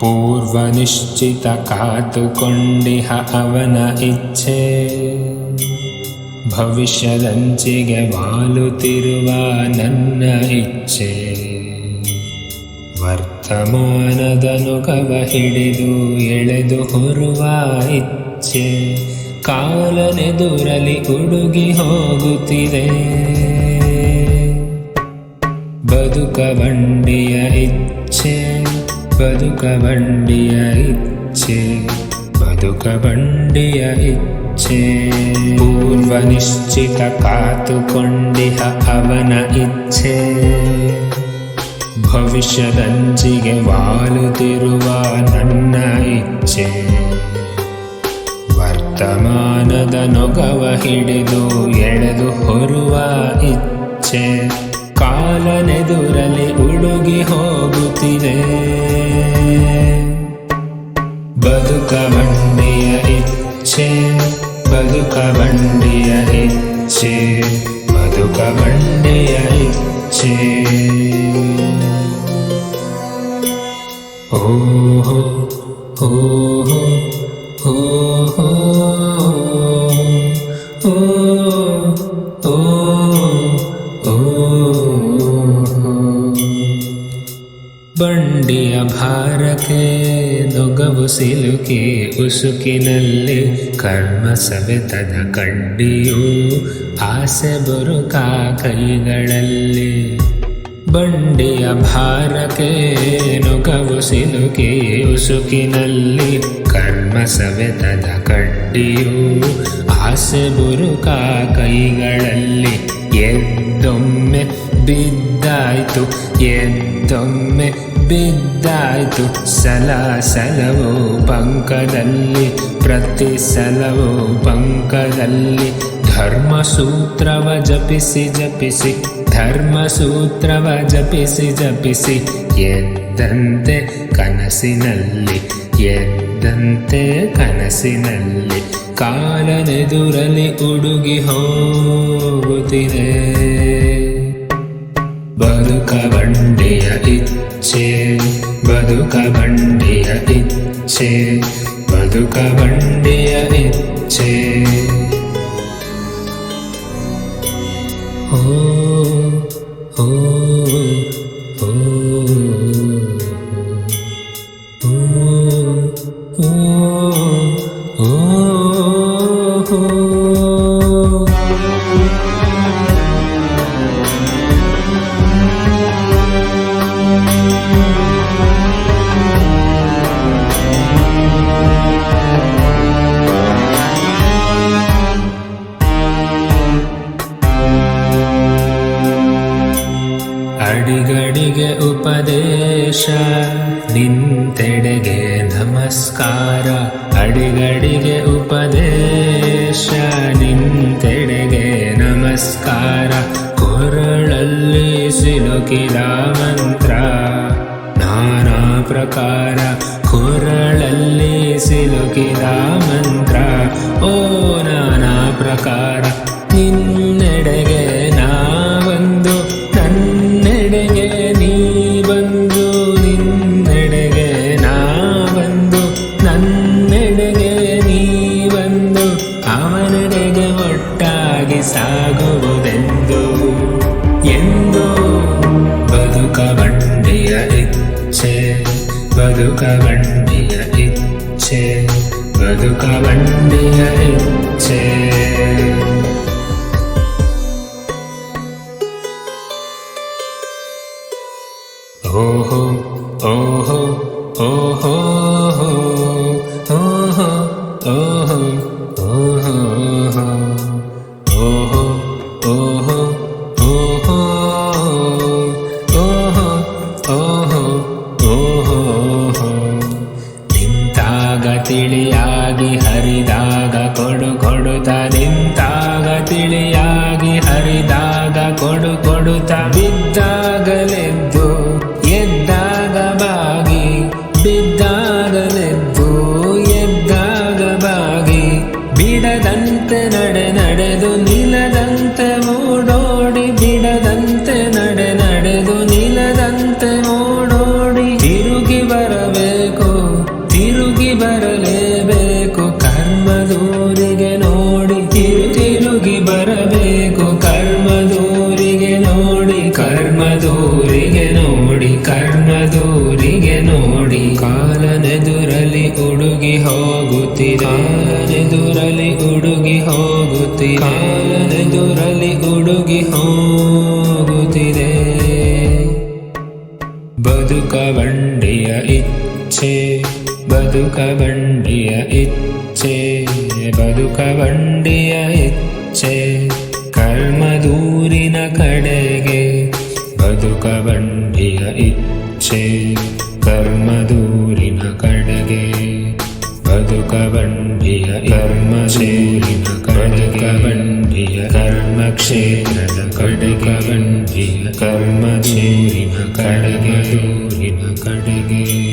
ಪೂರ್ವನಿಶ್ಚಿತ ಕಾತುಕೊಂಡಿಹ ಅವನ ಇಚ್ಛೆ. ಭವಿಷ್ಯದಂಚಿಗೆ ವಾಲುತ್ತಿರುವ ನನ್ನ ಇಚ್ಛೆ. ವರ್ತಮಾನದನುಗವ ಹಿಡಿದು ಎಳೆದು ಹೊರುವ ಇಚ್ಛೆ. ಕಾಲನೆದುರಲಿ ಉಡುಗಿ ಹೋಗುತ್ತಿದೆ. ಬದುಕ ಬಂಡಿಯ ಇಚ್ಛೆ. ಬದುಕ ಬಂಡಿಯ ಇಚ್ಛೆ, ಬದುಕ ಬಂಡಿಯ ಇಚ್ಛೆ. ಪೂರ್ವ ನಿಶ್ಚಿತ ಕಾತುಕೊಂಡಿಹ ಅವನ ಇಚ್ಛೆ. ಭವಿಷ್ಯದಂಚಿಗೆ ವಾಲುತ್ತಿರುವ ನನ್ನ ಇಚ್ಛೆ. ವರ್ತಮಾನದ ನೊಗವ ಹಿಡಿದು ಎಳೆದು ಹೊರುವ ಇಚ್ಛೆ. ಕಾಲನೆದುರಲಿ ಉಡುಗಿ ಹೋಗುತ್ತಿದೆ ಬದುಕ ಬಂಡಿಯ ಇಚ್ಛೆ ಬದುಕ ಬಂಡಿಯ ಇಚ್ಛೆ ಬದುಕ ಬಂಡಿಯ ಇಚ್ಛೆ ಓಹೋ ಓಹೋ ಓಹೋ ಬಂಡಿಯ ಭಾರಕ್ಕೆ ನೊಗವು ಸಿಲುಕಿ, ಉಸುಕಿನಲ್ಲಿ ಕರ್ಮ ಸವೆತದ ಕಡ್ಡಿಯು ಆಸೆ ಬರುಕ ಕೈಗಳಲ್ಲಿ. ಬಂಡಿಯ ಭಾರಕ್ಕೆ, ನೊಗವು ಸಿಲುಕಿ, ಉಸುಕಿನಲ್ಲಿ ಕರ್ಮ ಸವೆತದ ಕಡ್ಡಿಯು ಆಸೆ ಬುರುಕ ಕೈಗಳಲ್ಲಿ. ಎದ್ದೊಮ್ಮೆ ಬಿದ್ದಾಯ್ತು ಎದ್ದೊಮ್ಮೆ ಬಿದ್ದಾಯ್ತು. ಸಲ ಸಲವು ಪಂಕದಲ್ಲಿ, ಪ್ರತಿ ಸಲವು ಪಂಕದಲ್ಲಿ. ಧರ್ಮಸೂತ್ರವ ಜಪಿಸಿ ಜಪಿಸಿ, ಧರ್ಮಸೂತ್ರವ ಜಪಿಸಿ ಜಪಿಸಿ. ಎದ್ದಂತೆ ಕನಸಿನಲ್ಲಿ ಎದ್ದಂತೆ ಕನಸಿನಲ್ಲಿ. ಕಾಲನೆದುರಲಿ ಉಡುಗಿ ಹೋಗುತ್ತಿದೆ బతుక బండియ ఇచ్చే బతుక బండియ ఇచ్చే బతుక బండియ ఇచ్చే. ఓ ఓ. ನಮಸ್ಕಾರ. ಅಡಿಗಡಿಗೆ ಉಪದೇಶ ನಿಂತೆಡೆಗೆ ನಮಸ್ಕಾರ. ಕೊರಳಲ್ಲಿ ಸಿಲುಕಿದ ಮಂತ್ರ. ಒಟ್ಟಾಗಿ ಸಾಗುವುದೆಂದು ಎಂದು ಬದುಕ ಬಂಡಿಯ ಇಚ್ಛೆ ಬದುಕ ಬಂಡಿಯ ಇಚ್ಛೆ ಬದುಕ ಬಂಡಿಯ ಇಚ್ಛೆ ಓಹೋ ಓಹೋ ಓಹೋ ಓಹೋ ಓಹೋ ಓಹೋ ಭೂತ ಬಿದ್ದಾಗಲೆದ್ದು ಎದ್ದಾಗ ಬಾಗಿ ಬಿದ್ದಾಗಲೆದ್ದು ಎದ್ದಾಗ ಬಾಗಿ ಬಿಡದಂತೆ ನಡೆ ನಡೆದು ನಿಲದ ಉಡುಗಿ ಹೋಗುತ್ತಿದೆ. ಕಾಲನೆದುರಲಿ ಉಡುಗಿ ಹೋಗುತ್ತಿದೆ. ಕಾಲನೆದುರಲಿ ಉಡುಗಿ ಹೋಗುತ್ತಿದೆ. ಬದುಕ ಬಂಡಿಯ ಇಚ್ಛೆ, ಬದುಕ ಬಂಡಿಯ ಇಚ್ಛೆ, ಬದುಕ ಬಂಡಿಯ ಇಚ್ಛೆ. ಕರ್ಮದೂರಿನ ಕಡೆಗೆ ಬದುಕ ಬಂಡಿಯ ಇಚ್ಛೆ. कर्मकबण्डिय कर्मशेरित कर्णकबण्डिय कर्मक्षेत्रद कडकबण्डिय कर्मशेरिम कडगदूरिम कडगे